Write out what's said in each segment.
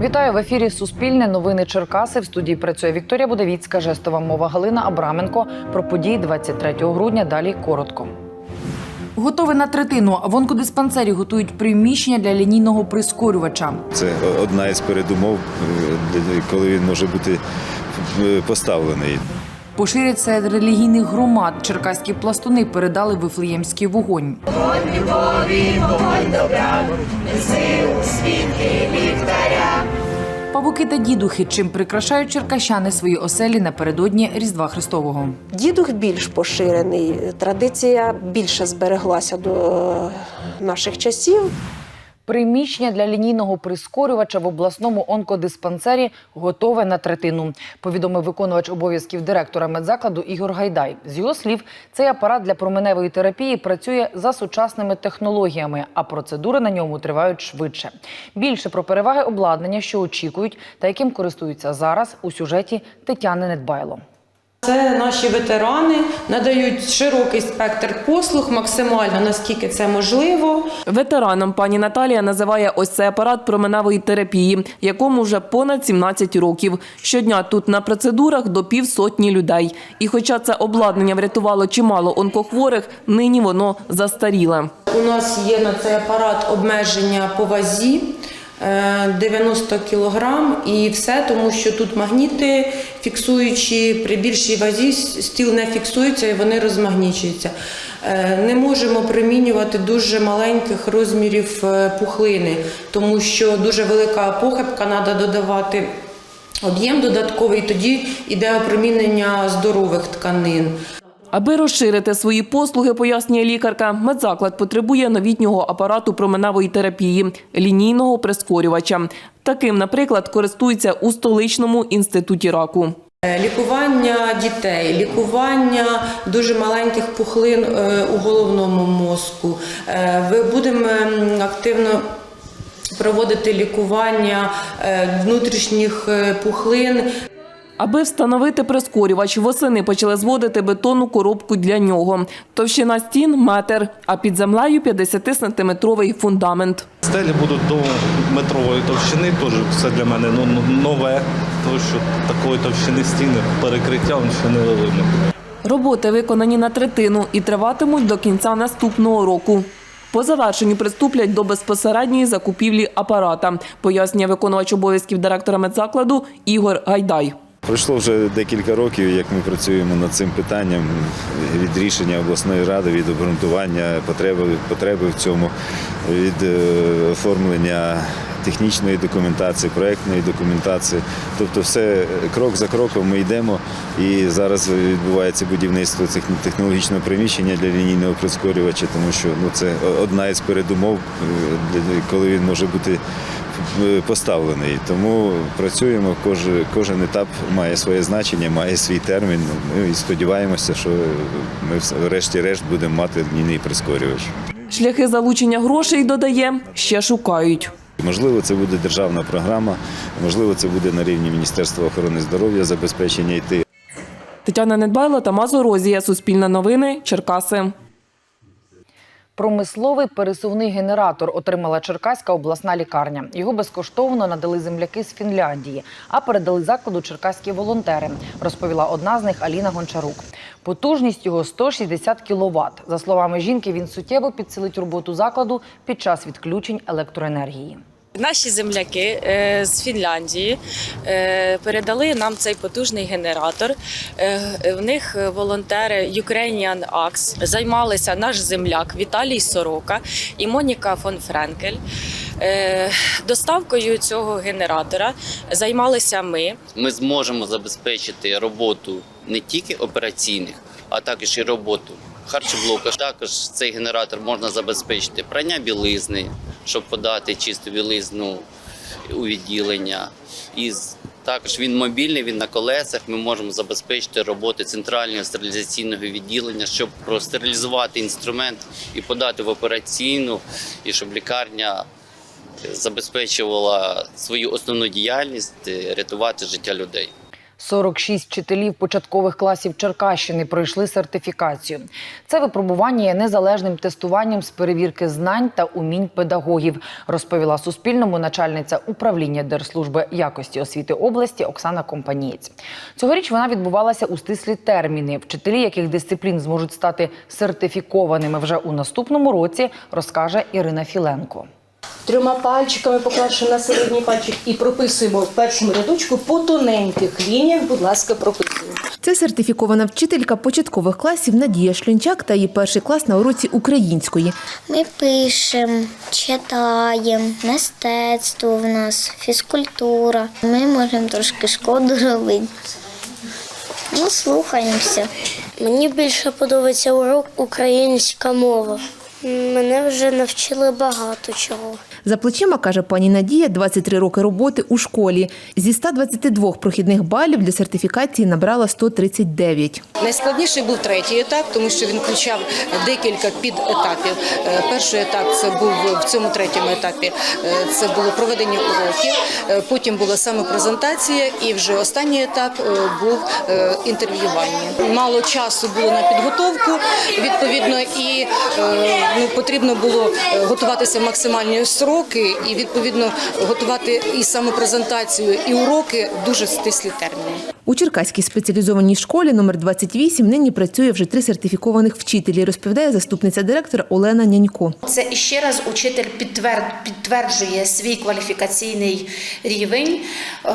Вітаю в ефірі Суспільне новини Черкаси. В студії працює Вікторія Будовіцька, жестова мова Галина Абраменко. Про події 23 грудня. Далі коротко. Готове на третину. В онкодиспансері готують приміщення для лінійного прискорювача. Це одна із передумов, е, коли він може бути е, поставлений. Поширять серед релігійних громад. Черкаські пластуни передали вифлеємський вогонь. Павуки та дідухи, чим прикрашають черкащани свої оселі напередодні Різдва Христового. Дідух більш поширений. Традиція більше збереглася до е, наших часів. Приміщення для лінійного прискорювача в обласному онкодиспансері готове на третину. Повідомив виконувач обов'язків директора медзакладу Ігор Гайдай. З його слів, цей апарат для променевої терапії працює за сучасними технологіями, а процедури на ньому тривають швидше. Більше про переваги обладнання, що очікують та яким користуються зараз у сюжеті Тетяни Недбайло. Це наші ветерани надають широкий спектр послуг, максимально наскільки це можливо. Ветераном пані Наталія називає ось цей апарат променевої терапії, якому вже понад 17 років. Щодня тут на процедурах до півсотні людей. І хоча це обладнання врятувало чимало онкохворих, нині воно застаріле. У нас є на цей апарат обмеження по вазі. Е, 90 кілограм і все, тому що тут магніти фіксуючі, при більшій вазі стіл не фіксується і вони розмагнічуються. Е, Не можемо примінювати дуже маленьких розмірів е, пухлини, тому що дуже велика похибка, треба додавати об'єм додатковий, тоді йде опромінення здорових тканин. Аби розширити свої послуги, пояснює лікарка, медзаклад потребує новітнього апарату променевої терапії – лінійного прискорювача. Таким, наприклад, користуються у столичному інституті раку. Е, Лікування дітей, лікування дуже маленьких пухлин е, у головному мозку. Е, Ви будемо активно проводити лікування е, внутрішніх е, пухлин. Аби встановити прискорювач, восени почали зводити бетонну коробку для нього. Товщина стін – метр, а під землею – 50-сантиметровий фундамент. Стелі будуть до метрової товщини, теж все для мене ну, ну, нове, тому що такої товщини стіни перекриття ще не видно. Роботи виконані на третину і триватимуть до кінця наступного року. По завершенню приступлять до безпосередньої закупівлі апарата, пояснює виконувач обов'язків директора медзакладу Ігор Гайдай. Пройшло вже декілька років, як ми працюємо над цим питанням від рішення обласної ради, від обґрунтування потреби, потреби в цьому, від е, оформлення технічної документації, проектної документації. Тобто, все крок за кроком ми йдемо. І зараз відбувається будівництво технологічного приміщення для лінійного прискорювача, тому що ну, це одна із передумов, е, коли він може бути поставлений. Тому працюємо, кожен, кожен етап має своє значення, має свій термін. Ну і сподіваємося, що ми врешті-решт будемо мати лінійний прискорювач. Шляхи залучення грошей, додає, ще шукають. Можливо, це буде державна програма, можливо, це буде на рівні Міністерства охорони здоров'я забезпечення йти. Тетяна Недбайло, Тамаз Орозія, Суспільне новини, Черкаси. Промисловий пересувний генератор отримала Черкаська обласна лікарня. Його безкоштовно надали земляки з Фінляндії, а передали закладу черкаські волонтери, розповіла одна з них Аліна Гончарук. Потужність його 160 кВт. За словами жінки, він суттєво підсилить роботу закладу під час відключень електроенергії. Наші земляки е, з Фінляндії е, передали нам цей потужний генератор. Е, В них волонтери Ukrainian Axe займалися наш земляк Віталій Сорока і Моніка фон Френкель. Доставкою цього генератора займалися ми. ми зможемо забезпечити роботу не тільки операційних, а також і роботу харчоблока. Також цей генератор можна забезпечити прання білизни, щоб подати чисту білизну у відділення. І також він мобільний, він на колесах. Ми можемо забезпечити роботу центрального стерилізаційного відділення, щоб простерилізувати інструмент і подати в операційну, і щоб лікарня забезпечувала свою основну діяльність е, рятувати життя людей. 46 вчителів початкових класів Черкащини пройшли сертифікацію. Це випробування є незалежним тестуванням з перевірки знань та умінь педагогів, розповіла Суспільному начальниця управління Держслужби якості освіти області Оксана Компанієць. Цьогоріч вона відбувалася у стислі терміни. Вчителі, яких дисциплін зможуть стати сертифікованими вже у наступному році, розкаже Ірина Філенко. Трьома пальчиками поклавши на середній пальчик і прописуємо в першому рядочку по тоненьких лініях, будь ласка, прописуємо. Це сертифікована вчителька початкових класів Надія Шлінчак та її перший клас на уроці української. Ми пишемо, читаємо, мистецтво в нас, фізкультура. Ми можемо трошки шкоду робити. Ну, слухаємося. Мені більше подобається урок українська мова. Мене вже навчили багато чого. За плечима, каже пані Надія, 23 роки роботи у школі. Зі 122 прохідних балів для сертифікації набрала 139. Найскладніший був третій етап, тому що він включав декілька підетапів. Е, Перший етап це був в цьому третьому етапі. е, Це було проведення уроків. е, Потім була саме презентація, і вже останній етап був інтерв'ювання. Мало часу було на підготовку, відповідно, і ну, потрібно було е, готуватися в максимальні сроки, і відповідно готувати і саму презентацію, і уроки дуже стислі терміни. У Черкаській спеціалізованій школі номер 28 нині працює вже три сертифікованих вчителі, розповідає заступниця директора Олена Нянько. Це іще раз учитель підтвер- підтверджує свій кваліфікаційний рівень. Е,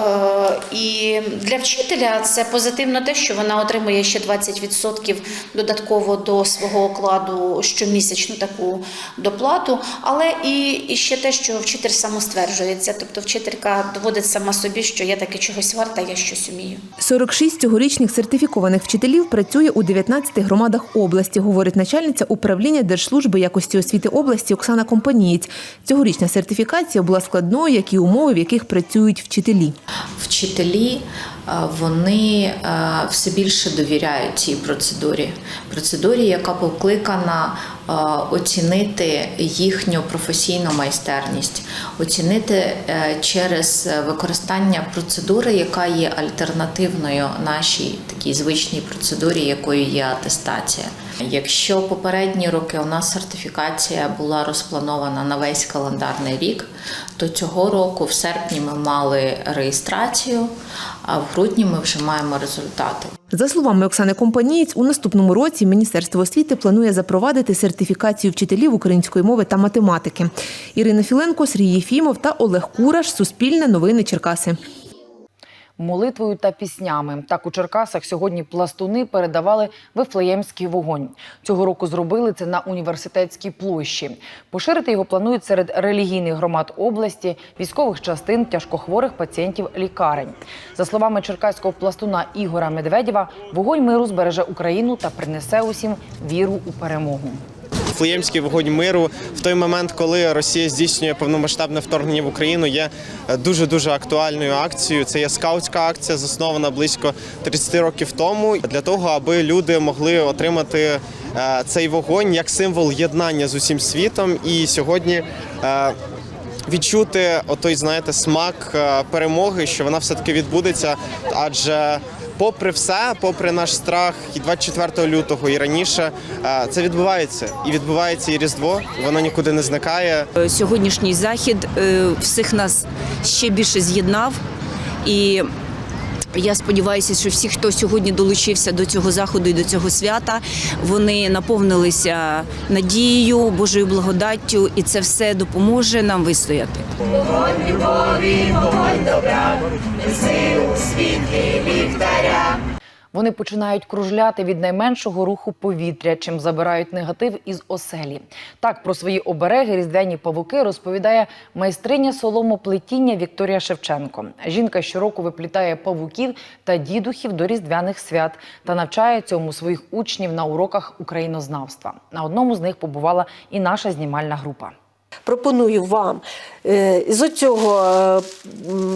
І для вчителя це позитивно те, що вона отримує ще 20% додатково до свого окладу щомісячну таку доплату. Але і ще те, що вчитель самостверджується, тобто вчителька доводить сама собі, що я таки чогось варта, я щось умію. 46 цьогорічних сертифікованих вчителів працює у 19 громадах області, говорить начальниця управління Держслужби якості освіти області Оксана Компанієць. Цьогорічна сертифікація була складною, як і умови, в яких працюють вчителі. Вчителі е, вони е, все більше довіряють цій процедурі. Процедурі, яка покликана оцінити їхню професійну майстерність, оцінити е, через використання процедури, яка є альтернативною нашій такій звичній процедурі, якою є атестація. Якщо попередні роки у нас сертифікація була розпланована на весь календарний рік, то цього року в серпні ми мали реєстрацію, а в грудні ми вже маємо результати. За словами Оксани Компанієць, у наступному році Міністерство освіти планує запровадити сертифікацію вчителів української мови та математики. Ірина Філенко, Сергій Єфімов та Олег Кураш. Суспільне новини Черкаси. Молитвою та піснями. Так у Черкасах сьогодні пластуни передавали вифлеємський вогонь. Цього року зробили це на університетській площі. Поширити його планують серед релігійних громад області, військових частин, тяжкохворих пацієнтів лікарень. За словами черкаського пластуна Ігора Медведєва, вогонь миру збереже Україну та принесе усім віру у перемогу. Флеємський вогонь миру в той момент, коли Росія здійснює повномасштабне вторгнення в Україну, є дуже дуже актуальною акцією. Це є скаутська акція, заснована близько 30 років тому, для того, аби люди могли отримати е, цей вогонь як символ єднання з усім світом. І сьогодні. е, Відчути отой, знаєте, смак е, перемоги, що вона все таки відбудеться, адже попри все, попри наш страх, і 24 лютого, і раніше е, це відбувається. І відбувається і Різдво, воно нікуди не зникає. Сьогоднішній захід е, всіх нас ще більше з'єднав. І я сподіваюся, що всі, хто сьогодні долучився до цього заходу і до цього свята, вони наповнилися надією, Божою благодаттю, і це все допоможе нам вистояти. Вони починають кружляти від найменшого руху повітря, чим забирають негатив із оселі. Так про свої обереги різдвяні павуки розповідає майстриня соломоплетіння Вікторія Шевченко. Жінка щороку виплітає павуків та дідухів до різдвяних свят та навчає цьому своїх учнів на уроках українознавства. На одному з них побувала і наша знімальна група. Пропоную вам е, з оцього е,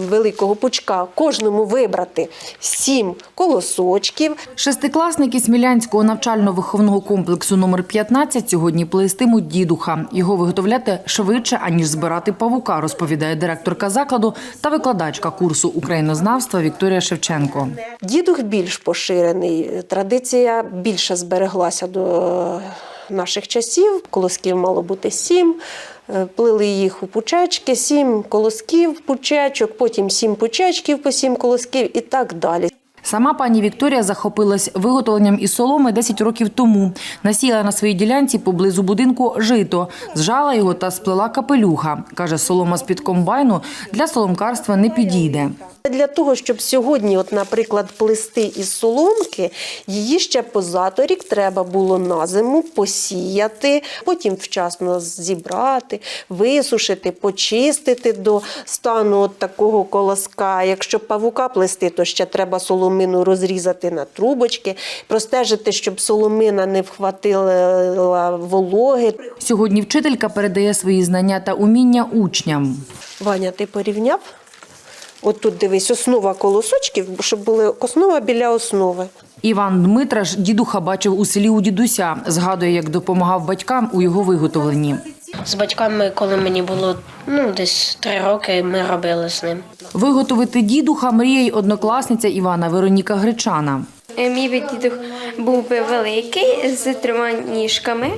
великого пучка кожному вибрати сім колосочків. Шестикласники Смілянського навчально-виховного комплексу номер 15 сьогодні плестимуть дідуха. Його виготовляти швидше, аніж збирати павука, розповідає директорка закладу та викладачка курсу українознавства Вікторія Шевченко. Дідух більш поширений, традиція більше збереглася до наших часів. Колосків мало бути сім. Е, Плили їх у пучечки, сім колосків пучечок, потім сім пучечків по сім колосків і так далі. Сама пані Вікторія захопилась виготовленням із соломи 10 років тому. Насіяла на своїй ділянці поблизу будинку жито, зжала його та сплела капелюха. Каже, солома з-під комбайну для соломкарства не підійде. Для того, щоб сьогодні, от, наприклад, плести із соломки, її ще позаторік треба було на зиму посіяти, потім вчасно зібрати, висушити, почистити до стану от такого колоска. Якщо павука плести, то ще треба соломину розрізати на трубочки, простежити, щоб соломина не вхватила вологи. Сьогодні вчителька передає свої знання та уміння учням. Ваня, ти порівняв? От тут дивись, основа колосочків, щоб була основа біля основи. Іван Дмитраш дідуха бачив у селі у дідуся. Згадує, як допомагав батькам у його виготовленні. З батьками, коли мені було ну, десь три роки, ми робили з ним. Виготовити дідуха мріє й однокласниця Івана Вероніка Гречана. Е, Мій би дідух був би великий з трьома ніжками.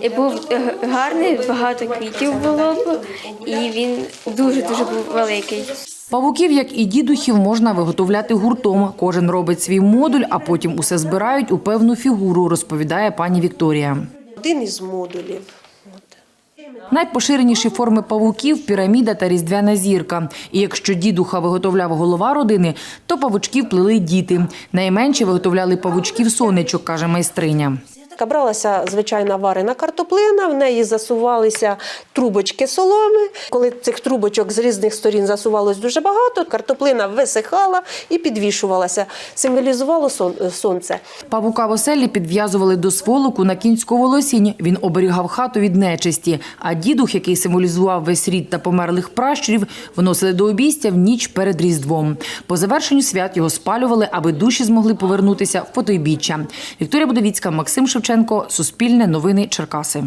І був е, гарний, багато квітів було б, і він дуже дуже був великий. Павуків, як і дідухів, можна виготовляти гуртом. Кожен робить свій модуль, а потім усе збирають у певну фігуру, розповідає пані Вікторія. Один із модулів. Найпоширеніші форми павуків піраміда та різдвяна зірка. І якщо дідуха виготовляв голова родини, то павучків плели діти. Найменші виготовляли павучків сонечок, каже майстриня. Бралася звичайна варена картоплина, в неї засувалися трубочки соломи. Коли цих трубочок з різних сторін засувалось дуже багато, картоплина висихала і підвішувалася. Символізувало сонце. Павука в оселі підв'язували до сволоку на кінську волосінь. Він оберігав хату від нечисті. А дідух, який символізував весь рід та померлих пращурів, виносили до обійстя в ніч перед Різдвом. По завершенню свят його спалювали, аби душі змогли повернутися в потойбіччя. Вікторія Будовіцька, Максим Шевченко, Суспільне новини Черкаси.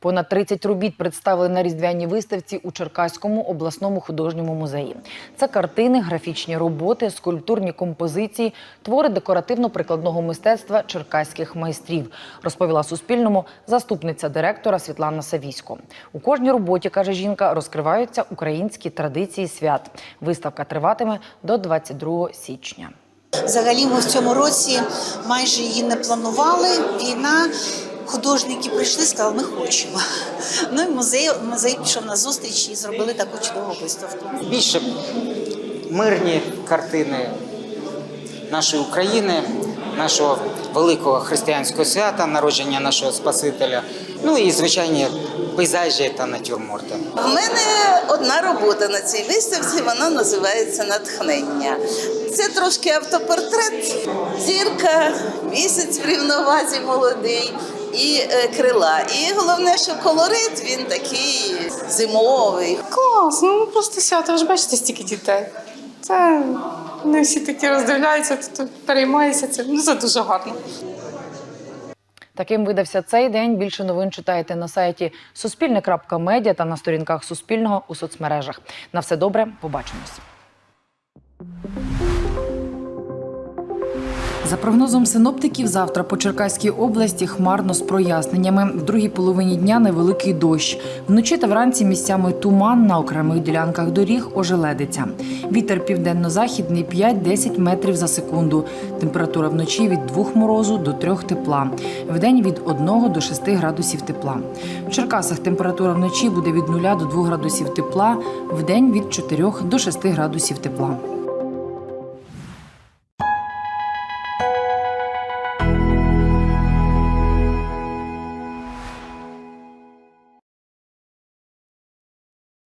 Понад 30 робіт представили на різдвяній виставці у Черкаському обласному художньому музеї. Це картини, графічні роботи, скульптурні композиції, твори декоративно-прикладного мистецтва черкаських майстрів, розповіла Суспільному заступниця директора Світлана Савісько. У кожній роботі, каже жінка, розкриваються українські традиції свят. Виставка триватиме до 22 січня. Взагалі, ми в цьому році майже її не планували. Війна, художники прийшли, сказали, ми хочемо. Ну і музей, музей пішов на зустріч і зробили таку чудову виставку. більше мирні картини нашої України, нашого великого християнського свята, народження нашого Спасителя. Ну і звичайні пейзажі та натюрморти. В мене одна робота на цій виставці, вона називається Натхнення. Це трошки автопортрет, зірка, місяць в рівновазі молодий і е, крила. І головне, що колорит він такий зимовий. Клас, ну просто свято, ви ж бачите стільки дітей. Це не всі такі роздивляються, тут переймаються цим. Ну це дуже гарно. Таким видався цей день. Більше новин читаєте на сайті Суспільне.Медіа та на сторінках Суспільного у соцмережах. На все добре, побачимось. За прогнозом синоптиків, завтра по Черкаській області хмарно з проясненнями. В другій половині дня невеликий дощ. Вночі та вранці місцями туман на окремих ділянках доріг ожеледиться. Вітер південно-західний 5-10 метрів за секунду. Температура вночі від 2 морозу до 3 тепла. Вдень від 1 до 6 градусів тепла. В Черкасах температура вночі буде від 0 до 2 градусів тепла, вдень від 4 до 6 градусів тепла.